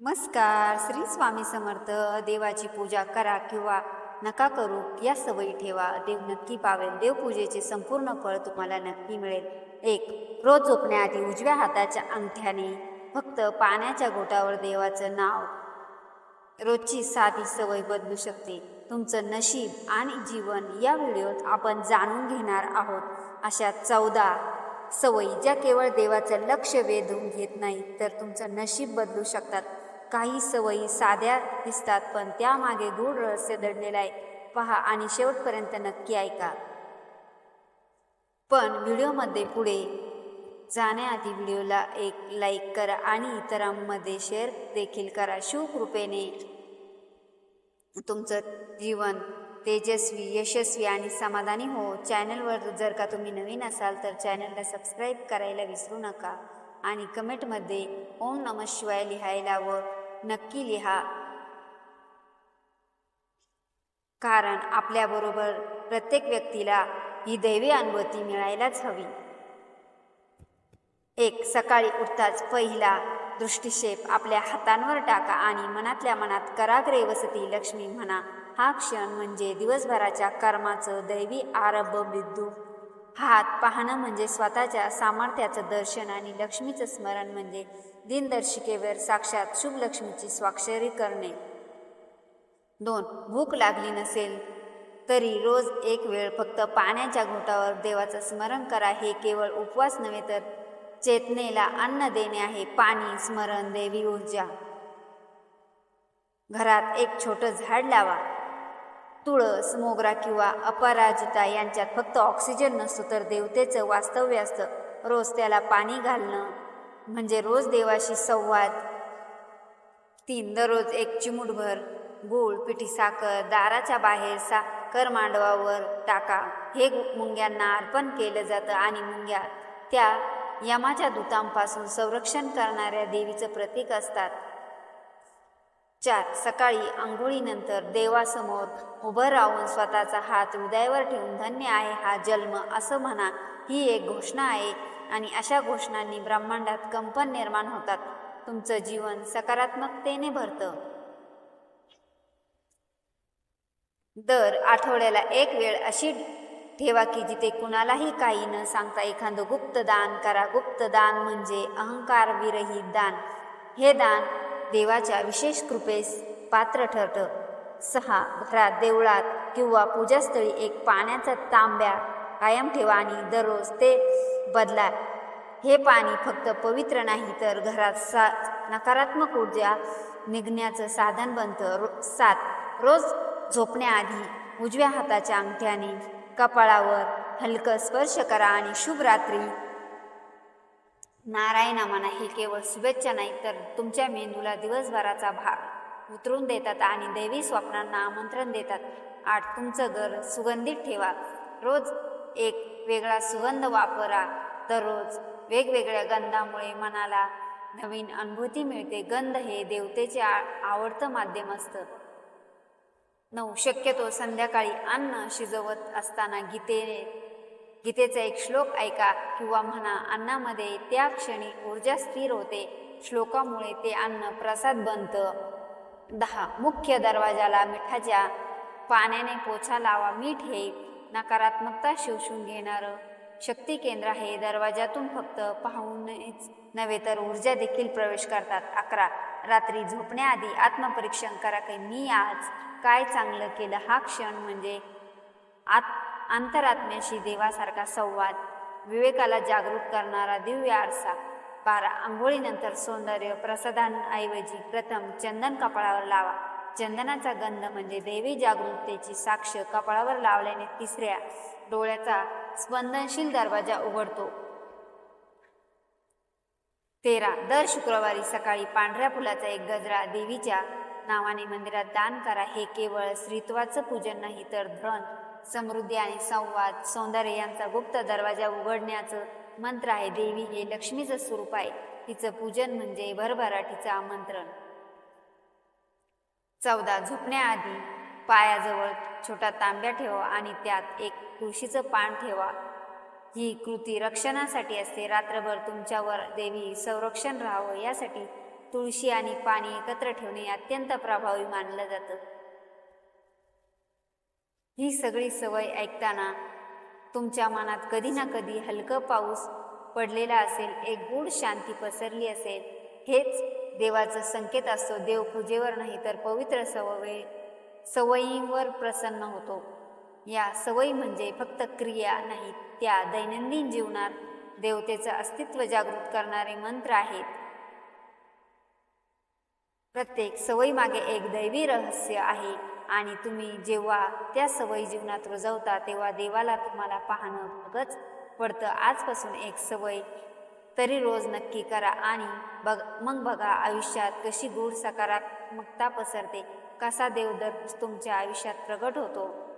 नमस्कार श्री स्वामी समर्थ. देवाची पूजा करा किंवा नका करू या सवयी ठेवा. देव नक्की पावेल. देवपूजेचे संपूर्ण फळ तुम्हाला नक्की मिळेल. एक रोज झोपण्याआधी उजव्या हाताच्या अंगठ्याने फक्त पाण्याच्या गोटावर देवाचं नाव. रोजची साधी सवय बदलू शकते. तुमचं नशीब आणि जीवन या व्हिडिओत आपण जाणून घेणार आहोत. अशा चौदा सवयी ज्या केवळ देवाचं लक्ष वेधून घेत नाही तर तुमचं नशीब बदलू शकतात. काही सवयी साध्या दिसतात पण त्यामागे गूढ रहस्य दडलेलं आहे. पहा आणि शेवटपर्यंत नक्की ऐका. पण व्हिडिओमध्ये पुढे जाण्याआधी व्हिडिओला एक लाईक करा आणि इतरांमध्ये शेअर देखील करा. शिवकृपेने तुमचं जीवन तेजस्वी यशस्वी आणि समाधानी हो. चॅनलवर जर का तुम्ही नवीन असाल तर चॅनलला सबस्क्राईब करायला विसरू नका आणि कमेंटमध्ये ओम नम शिवाय लिहायला व नक्की लिहा. कारण आपल्याबरोबर प्रत्येक व्यक्तीला ही दैवी अनुभूती मिळायलाच हवी. एक सकाळी उठताच पहिला दृष्टिक्षेप आपल्या हातांवर टाका आणि मनातल्या मनात कराग्रे वसती लक्ष्मी म्हणा. हा क्षण म्हणजे दिवसभराच्या कर्माचं दैवी आरंभ बिंदू. हात पाहणं म्हणजे स्वतःच्या सामर्थ्याचं दर्शन आणि लक्ष्मीचं स्मरण म्हणजे दिनदर्शिकेवर साक्षात शुभ लक्ष्मीची स्वाक्षरी करणे. दोन भूक लागली नसेल तरी रोज एक वेळ फक्त पाण्याच्या घोटावर देवाचं स्मरण करा. हे केवळ उपवास नव्हे तर चेतनेला अन्न देणे आहे. पाणी स्मरण देवी ऊर्जा. घरात एक छोटं झाड लावा. तुळस मोगरा किंवा अपराजिता यांच्यात फक्त ऑक्सिजन नसतो तर देवतेचं वास्तव्य असतं रोज त्याला पाणी घालणं. म्हणजे रोज देवाशी संवाद. तीन दररोज एक चिमूटभर गूळ पिठी साखर दाराच्या बाहेर साखर मांडवावर टाका. हे मुंग्यांना अर्पण केलं जातं आणि मुंग्या त्या यमाच्या दूतांपासून संरक्षण करणाऱ्या देवीचं प्रतीक असतात. चार सकाळी आंघोळीनंतर देवासमोर उभं राहून स्वतःचा हात हृदयावर ठेवून धन्य आहे हा जन्म असं म्हणा ही एक घोषणा आहे. आणि अशा घोषणांनी ब्रह्मांडात कंपन निर्माण होतात. तुमचं जीवन सकारात्मकतेने भरतं. दर आठवड्याला एक वेळ अशी ठेवा की जिथे कुणालाही काही न सांगता एखादं गुप्त दान करा. गुप्त दान म्हणजे अहंकार विरहित दान. हे दान देवाच्या विशेष कृपेस पात्र ठरतं. सहा घरात देवळात किंवा पूजास्थळी एक पाण्याचा तांब्या कायम ठेवा आणि दररोज ते बदला. हे पाणी फक्त पवित्र नाही तर घरात सा नकारात्मक ऊर्जा निघण्याचं साधन बनतं. रो सात रोज झोपण्याआधी उजव्या हाताच्या अंगठ्याने कपाळावर हलकं स्पर्श करा आणि शुभ रात्री नारायणा म्हणा हे केवळ शुभेच्छा नाही तर तुमच्या मेंदूला दिवसभराचा भार उतरून देतात आणि दैवी स्वप्नांना आमंत्रण देतात. आठ तुमचं घर सुगंधित ठेवा. रोज एक वेगळा सुगंध वापरा. दररोज वेगवेगळ्या गंधामुळे मनाला नवीन अनुभूती मिळते. गंध हे देवतेचे आ आवडतं माध्यम असतं. नऊ शक्यतो संध्याकाळी अन्न शिजवत असताना गीतेने गीतेचा एक श्लोक ऐका किंवा म्हणा अन्नामध्ये त्या क्षणी ऊर्जा स्थिर होते. श्लोकामुळे ते अन्न प्रसाद बनतं. दहा. मुख्य दरवाजाला मिठाच्या पाण्याने पोछा लावा मीठ हे नकारात्मकता शोषून घेणारं शक्ती केंद्र हे दरवाजातून फक्त पाहूनच नव्हे तर ऊर्जा देखील प्रवेश करतात. अकरा. रात्री झोपण्याआधी आत्मपरीक्षण करा की मी आज काय चांगलं केलं? हा क्षण म्हणजे आत अंतरात्म्याशी देवासारखा संवाद विवेकाला जागरूक करणारा दिव्य आरसा बारा आंघोळीनंतर सौंदर्य प्रसादांऐवजी प्रथम चंदन कपाळावर लावा. चंदनाचा गंध म्हणजे देवी जागरूकतेची साक्ष कपाळावर लावल्याने तिसऱ्या डोळ्याचा स्पंदनशील दरवाजा उघडतो. तेरा दर शुक्रवारी सकाळी पांढऱ्या फुलाचा एक गजरा देवीच्या नावाने मंदिरात दान करा हे केवळ स्त्रीत्वाचं पूजन नाही तर धन समृद्धी आणि संवाद सौंदर्य यांचा गुप्त दरवाजा उघडण्याचं मंत्र आहे. देवी हे लक्ष्मीचं स्वरूप आहे. तिचं पूजन म्हणजे भरभराटीचं आमंत्रण. चौदा झोपण्याआधी पायाजवळ छोटा तांब्या ठेवा आणि त्यात एक तुळशीचं पान ठेवा. ही कृती रक्षणासाठी असते. रात्रभर तुमच्यावर देवी संरक्षण राहावं यासाठी तुळशी आणि पाणी एकत्र ठेवणे अत्यंत प्रभावी मानलं जातं. ही सगळी सवय ऐकताना तुमच्या मनात कधी ना कधी हलकं पाऊस पडलेला असेल एक गूढ शांती पसरली असेल हेच देवाचं संकेत असतो. देव पूजेवर नाही तर पवित्र सवय सवयींवर प्रसन्न होतो. या सवयी म्हणजे फक्त क्रिया नाहीत त्या दैनंदिन जीवनात देवतेचं अस्तित्व जागृत करणारे मंत्र आहेत. प्रत्येक सवयीमागे एक दैवी रहस्य आहे. आणि तुम्ही जेव्हा त्या सवयी जीवनात रुजवता तेव्हा देवाला तुम्हाला पाहणं भागच पडतं. आजपासून एक सवय तरी रोज नक्की करा आणि बघ मग बघा आयुष्यात कशी गूढ सकारात्मकता पसरते. कसा देवदर तुमच्या आयुष्यात प्रगट होतो?